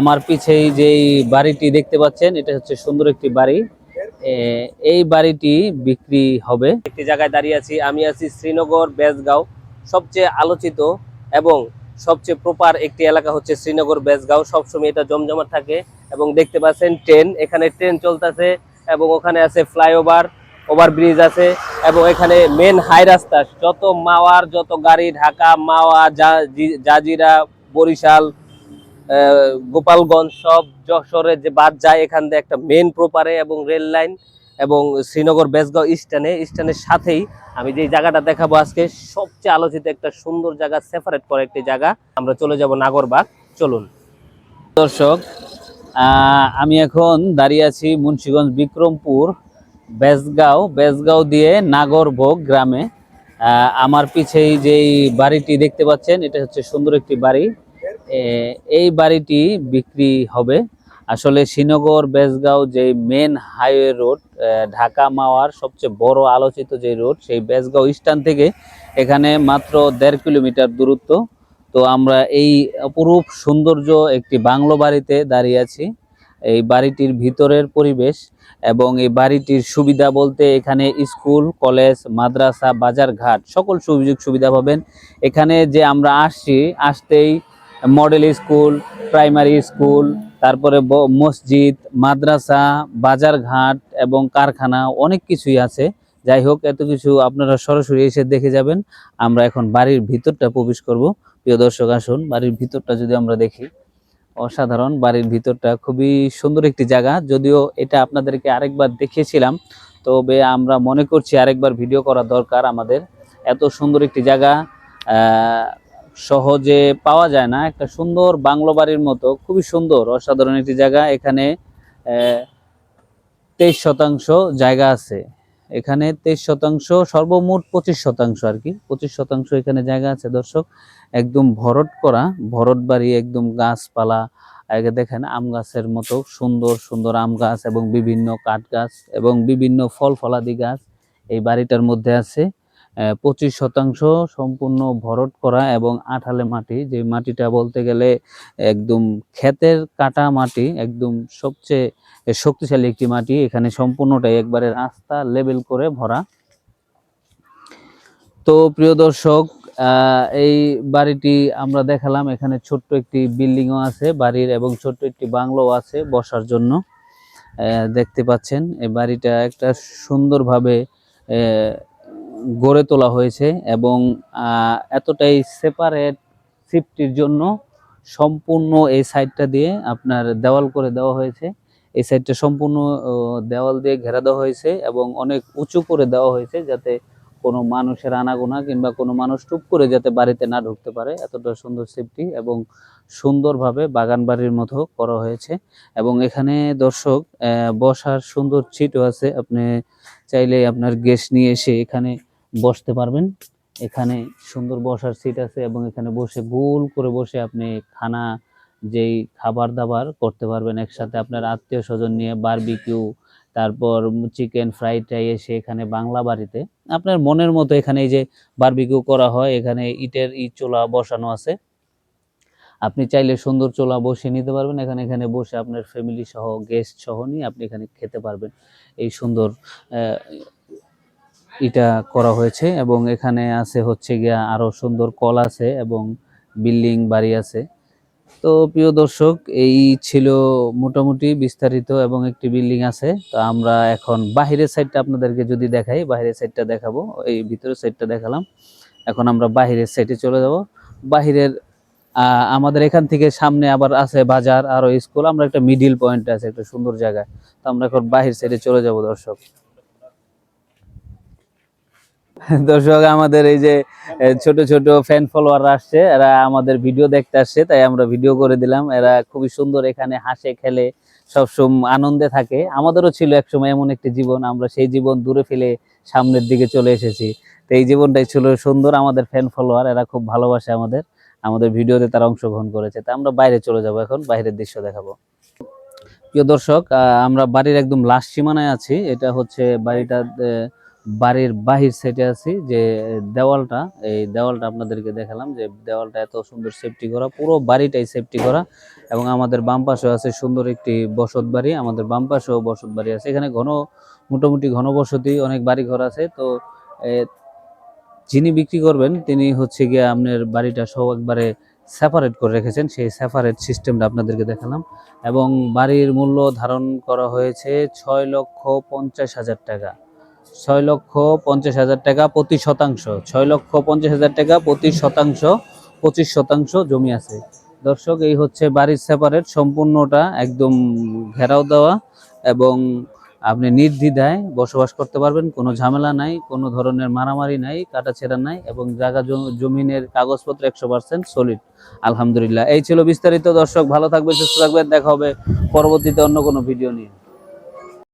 আমার পিছেই যেই বাড়িটি দেখতে পাচ্ছেন, এটা হচ্ছে সুন্দর একটি বাড়ি। এই বাড়িটি বিক্রি হবে। একটি জায়গায় দাঁড়িয়ে আছি, আমি আছি শ্রীনগর, বেজগাঁও। সবচেয়ে আলোচিত এবং সবচেয়ে প্রপার একটি এলাকা হচ্ছে শ্রীনগর, বেজগাঁও। সবসময় এটা জমজমাট থাকে এবং দেখতে পাচ্ছেন ট্রেন, এখানে ট্রেন চলতেছে এবং ওখানে আছে ফ্লাইওভার, ওভারব্রিজ আছে এবং এখানে মেন হাই রাস্তা। যত মাওয়ার, যত গাড়ি, ঢাকা, মাওয়া জাজিরা, বরিশাল গোপালগঞ্জ সব যশোরের যে বাদ যায়, এখান দিয়ে একটা মেন প্রপারে এবং রেল লাইন এবং শ্রীনগর বেসগাঁও স্ট্যান্ডে স্ট্যান্ডের সাথেই আমি যে জায়গাটা দেখাবো আজকে, সবচেয়ে আলোচিত একটা সুন্দর জায়গা সেপারেট করে একটি জায়গা। আমরা চলে যাব নাগরবাগ। চলুন। দর্শক আমি এখন দাঁড়িয়ে আছি মুন্সীগঞ্জ বিক্রমপুর বেসগাঁও। বেসগাঁও দিয়ে নাগরভোগ গ্রামে। আমার পিছেই যেই বাড়িটি দেখতে পাচ্ছেন, এটা হচ্ছে সুন্দর একটি বাড়ি। এই বাড়িটি বিক্রি হবে। আসলে শ্রীনগর বেসগাঁও যে মেন হাইওয়ে রোড ঢাকা মাওয়ার সবচেয়ে বড় আলোচিত যে রোড সেই বেসগাঁও স্ট্যান্ড থেকে এখানে মাত্র দেড় কিলোমিটার দূরত্ব। তো আমরা এই অপরূপ সৌন্দর্য একটি বাংলো বাড়িতে দাঁড়িয়ে আছি। এই বাড়িটির ভিতরের পরিবেশ এবং এই বাড়িটির সুবিধা বলতে এখানে স্কুল, কলেজ, মাদ্রাসা বাজার ঘাট সকল সুযোগ সুবিধা পাবেন। এখানে যে আমরা আসছি, আসতেই মডেল স্কুল, প্রাইমারি স্কুল, তারপরে মসজিদ, মাদ্রাসা, বাজারঘাট এবং কারখানা অনেক কিছুই আছে। যাই হোক, এত কিছু আপনারা সরাসরি এসে দেখে যাবেন। আমরা এখন বাড়ির ভিতরটা প্রবেশ করব। প্রিয় দর্শক, আসুন, বাড়ির ভিতরটা যদি আমরা দেখি। অসাধারণ, বাড়ির ভিতরটা খুবই সুন্দর একটি জায়গা। যদিও এটা আপনাদেরকে আরেকবার দেখিয়েছিলাম, তবে আমরা মনে করছি আরেকবার ভিডিও করা দরকার আমাদের। এত সুন্দর একটি জায়গা সহজে পাওয়া যায় না। একটা সুন্দর বাংলো বাড়ির মতো, খুবই সুন্দর, অসাধারণ একটি জায়গা। এখানে তেইশ শতাংশ জায়গা আছে। এখানে তেইশ শতাংশ, সর্বমোট পঁচিশ শতাংশ আর কি। পঁচিশ শতাংশ এখানে জায়গা আছে, দর্শক। একদম ভরট করা, ভরট বাড়ি, একদম গাছপালা। আগে দেখেন, আম গাছের মতো সুন্দর সুন্দর আম গাছ এবং বিভিন্ন কাঠ গাছ এবং বিভিন্ন ফল ফলাদি গাছ এই বাড়িটার মধ্যে আছে। পঁচিশ শতাংশ সম্পূর্ণ ভরট করা এবং আঠালে মাটি, যে মাটিটা বলতে গেলে একদম ক্ষেতের কাটা মাটি, একদম সবচেয়ে শক্তিশালী একটি মাটি, এখানে সম্পূর্ণটাই একবারে রাস্তা লেবেল করে ভরা। তো প্রিয় দর্শক এই বাড়িটি আমরা দেখালাম, এখানে ছোট্ট একটি বিল্ডিংও আছে, বাড়ির এবং ছোট্ট একটি বাংলো আছে বসার জন্য। দেখতে পাচ্ছেন, এই বাড়িটা একটা সুন্দরভাবে গড়ে তোলা হয়েছে এবং এতটাই সেপারেট সিফটির জন্য সম্পূর্ণ এই সাইডটা দিয়ে আপনার দেওয়াল করে দেওয়া হয়েছে। এই সাইডটা সম্পূর্ণ দেওয়াল দিয়ে ঘেরা দেওয়া হয়েছে এবং অনেক উঁচু করে দেওয়া হয়েছে যাতে কোনো মানুষের আনাগোনা কিংবা কোনো মানুষ টুপ করে যাতে বাড়িতে না ঢুকতে পারে। এতটা সুন্দর সেফটি এবং সুন্দরভাবে বাগান বাড়ির মতো করা হয়েছে এবং এখানে দর্শক বসার সুন্দর সিটও আছে। আপনি চাইলে আপনার গেস্ট নিয়ে এসে এখানে বসতে পারবেন। এখানে সুন্দর বসার সিট আছে এবং এখানে বসে গোল করে বসে আপনি খানা যেই খাবার দাবার করতে পারবেন একসাথে। আপনার আত্মীয় স্বজন নিয়ে বারবিকিউ তারপর চিকেন ফ্রাইড এসে এখানে বাংলা বাড়িতে। আপনার মনের মতো এখানে এই যে বারবিকিউ করা হয়, এখানে ইটের ই চোলা বসানো আছে। আপনি চাইলে সুন্দর চোলা বসিয়ে নিতে পারবেন। এখানে এখানে বসে আপনার ফ্যামিলি সহ গেস্ট সহ নিয়ে আপনি এখানে খেতে পারবেন। এই সুন্দর এটা করা হয়েছে এবং এখানে আছে হচ্ছে গিয়া আরও সুন্দর কল আছে এবং বিল্ডিং বাড়ি আছে। তো প্রিয় দর্শক, এই ছিল মোটামুটি বিস্তারিত এবং একটি বিল্ডিং আছে। তো আমরা এখন বাহিরের সাইডটা আপনাদেরকে যদি দেখাই, বাহিরের সাইডটা দেখাবো, এই ভিতরের সাইডটা দেখালাম। এখন আমরা বাহিরের সাইডে চলে যাব। বাহিরের আমাদের এখান থেকে সামনে আবার আছে বাজার, আরও স্কুল আমরা একটা মিডিল পয়েন্ট আছে, একটা সুন্দর জায়গায়। তো আমরা এখন বাহির সাইডে চলে যাব দর্শক। দর্শক, আমাদের এই যে ছোট ছোট ফ্যান ফলোয়ার আসছে, এরা আমাদের ভিডিও দেখতে আসছে, তাই আমরা ভিডিও করে দিলাম। এরা খুবই সুন্দর এখানে হাসে, খেলে, সবসময় আনন্দে থাকে। আমাদেরও ছিল একসময় এমন একটি জীবন, আমরা সেই জীবন দূরে ফেলে সামনের দিকে চলে এসেছি। তো এই জীবনটাই ছিল সুন্দর, আমাদের ফ্যান ফলোয়ার এরা খুব ভালোবাসে আমাদের। আমাদের ভিডিওতে তারা অংশগ্রহণ করেছে। তা আমরা বাইরে চলে যাব এখন, বাইরের দৃশ্য দেখাবো। প্রিয় দর্শক আমরা বাড়ির একদম লাস্ট সীমানায় আছি। এটা হচ্ছে বাড়িটা বাড়ির বাহির সাইডে আছি, যে দেওয়ালটা, এই দেওয়ালটা আপনাদেরকে দেখালাম, যে দেওয়ালটা এত সুন্দর সেফটি করা, পুরো বাড়িটাই সেফটি করা এবং আমাদের বাম পাশে আছে সুন্দর একটি বসত বাড়ি, আমাদের বাম পাশেও বসত বাড়ি আছে। এখানে ঘন, মোটামুটি ঘনবসতি, অনেক বাড়ি ঘর আছে। তো যিনি বিক্রি করবেন, তিনি হচ্ছে গিয়ে আপনার বাড়িটা সব একবারে সেপারেট করে রেখেছেন। সেই সেপারেট সিস্টেমটা আপনাদেরকে দেখালাম এবং বাড়ির মূল্য ধারণ করা হয়েছে ছয় লক্ষ পঞ্চাশ হাজার টাকা। ছয় লক্ষ পঞ্চাশ হাজার টাকা প্রতি শতাংশ, ছয় লক্ষ পঞ্চাশ হাজার টাকা প্রতি শতাংশ, পঁচিশ শতাংশ জমি আছে। দর্শক, এই হচ্ছে বাড়ির সেপারেট সম্পূর্ণটা একদম ঘেরাও দেওয়া এবং আপনি নির্দ্বিধায় বসবাস করতে পারবেন। কোনো ঝামেলা নাই, কোনো ধরনের মারামারি নাই, কাটাছেড়া নাই এবং জায়গা জমিনের কাগজপত্র একশো পার্সেন্ট সলিড আলহামদুলিল্লাহ। এই ছিল বিস্তারিত। দর্শক, ভালো থাকবে সুস্থ থাকবেন। দেখা হবে পরবর্তীতে অন্য কোনো ভিডিও নিয়ে।